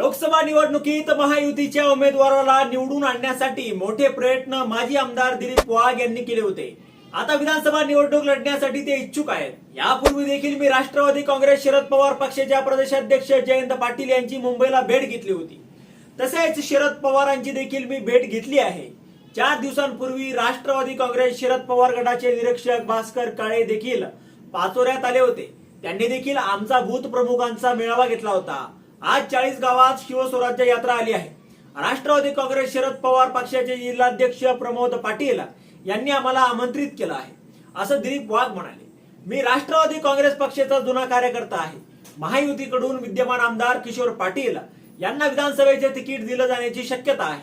लोकसभा निवडणुकीत महायुतीच्या उमेदवाराला निवडून आणण्यासाठी मोठे प्रयत्न माजी आमदार दिलीप वाघ यांनी केले होते. आता विधानसभा निवडणूक लढण्यासाठी ते इच्छुक आहेत. यापूर्वी देखील मी राष्ट्रवादी काँग्रेस शरद पवार पक्षाच्या प्रदेशाध्यक्ष जयंत पाटील यांची मुंबईला भेट घेतली होती. तसेच शरद पवारांची देखील मी भेट घेतली आहे. चार दिवसांपूर्वी राष्ट्रवादी काँग्रेस शरद पवार गटाचे निरीक्षक भास्कर काळे देखील पाचोऱ्यात आले होते. त्यांनी देखील आमचा भूत प्रमुखांचा मेळावा घेतला होता. आज चाळीस गावात शिवस्वराज्य यात्रा आली आहे. राष्ट्रवादी काँग्रेस शरद पवार पक्षाचे जिल्हाध्यक्ष प्रमोद पाटील यांनी आम्हाला आमंत्रित केलं आहे. असं दिलीप वाघ म्हणाले मी राष्ट्रवादी काँग्रेस पक्षाचा जुना कार्यकर्ता आहे. महायुतीकडून विद्यमान आमदार किशोर पाटील यांना विधानसभेचे तिकीट दिलं जाण्याची शक्यता आहे.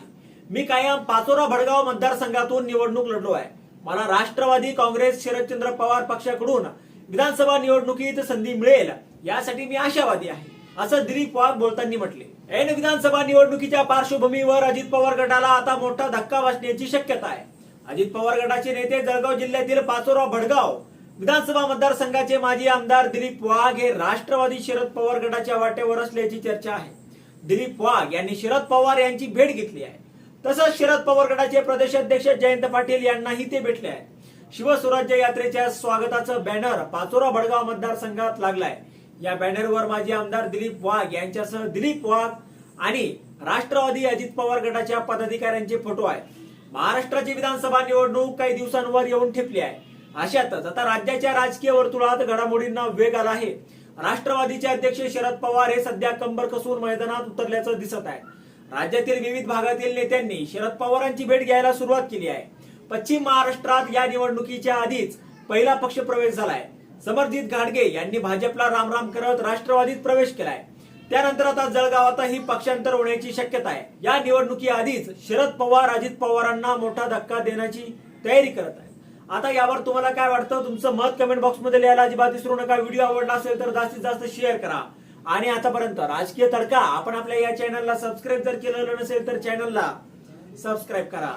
मी कायम पाचोरा भडगाव मतदारसंघातून निवडणूक लढलो आहे. मला राष्ट्रवादी काँग्रेस शरदचंद्र पवार पक्षाकडून विधानसभा निवडणुकीत संधी मिळेल यासाठी मी आशावादी आहे. असं दिलीप वाघ बोलताना म्हटले. ऐन विधानसभा निवडणुकीच्या पार्श्वभूमीवर अजित पवार गटाला आता मोठा धक्का बसण्याची शक्यता आहे. अजित पवार गटाचे नेते जळगाव जिल्ह्यातील पाचोरा भडगाव विधानसभा मतदारसंघाचे माजी आमदार दिलीप वाघ हे राष्ट्रवादी शरद पवार गटाच्या वाटेवर असल्याची चर्चा आहे. दिलीप वाघ यांनी शरद पवार यांची भेट घेतली आहे. तसंच शरद पवार गटाचे प्रदेशाध्यक्ष जयंत पाटील यांनाही ते भेटले आहे. शिवस्वराज्य यात्रेच्या स्वागताचं बॅनर पाचोरा भडगाव मतदारसंघात लागलाय. या बॅनरवर माजी आमदार दिलीप वाघ यांच्यासह दिलीप वाघ आणि राष्ट्रवादी अजित पवार गटाच्या पदाधिकाऱ्यांचे फोटो आहेत महाराष्ट्राची विधानसभा निवडणूक काही दिवसांवर येऊन ठेपली आहे. अशातच आता राज्याच्या राजकीय वर्तुळात घडामोडींना वेग आला आहे. राष्ट्रवादीचे अध्यक्ष शरद पवार हे सध्या कंबर कसून मैदानात उतरल्याचं दिसत आहे. राज्यातील विविध भागातील नेत्यांनी शरद पवारांची भेट घ्यायला सुरुवात केली आहे. पश्चिम महाराष्ट्रात या निवडणुकीच्या आधीच पहिला पक्ष प्रवेश आहे समरजित घाडगे यांनी भाजपला रामराम करत राष्ट्रवादीत प्रवेश केलाय. त्यानंतर आता जळगावातही पक्षांतर होण्याची शक्यता आहे. या निवडणुकी आधीच शरद पवार अजित पवारांना मोठा धक्का देण्याची तयारी करत आहे आता यावर तुम्हाला काय वाटतं? तुमचं मत कमेंट बॉक्समध्ये लिहायला अजिबात विसरू नका. व्हिडिओ आवडला असेल तर जास्तीत जास्त शेअर करा. आणि आतापर्यंत राजकीय तडका आपण आपल्या या चॅनलला सबस्क्राईब जर केलेलं नसेल तर चॅनलला सबस्क्राईब करा.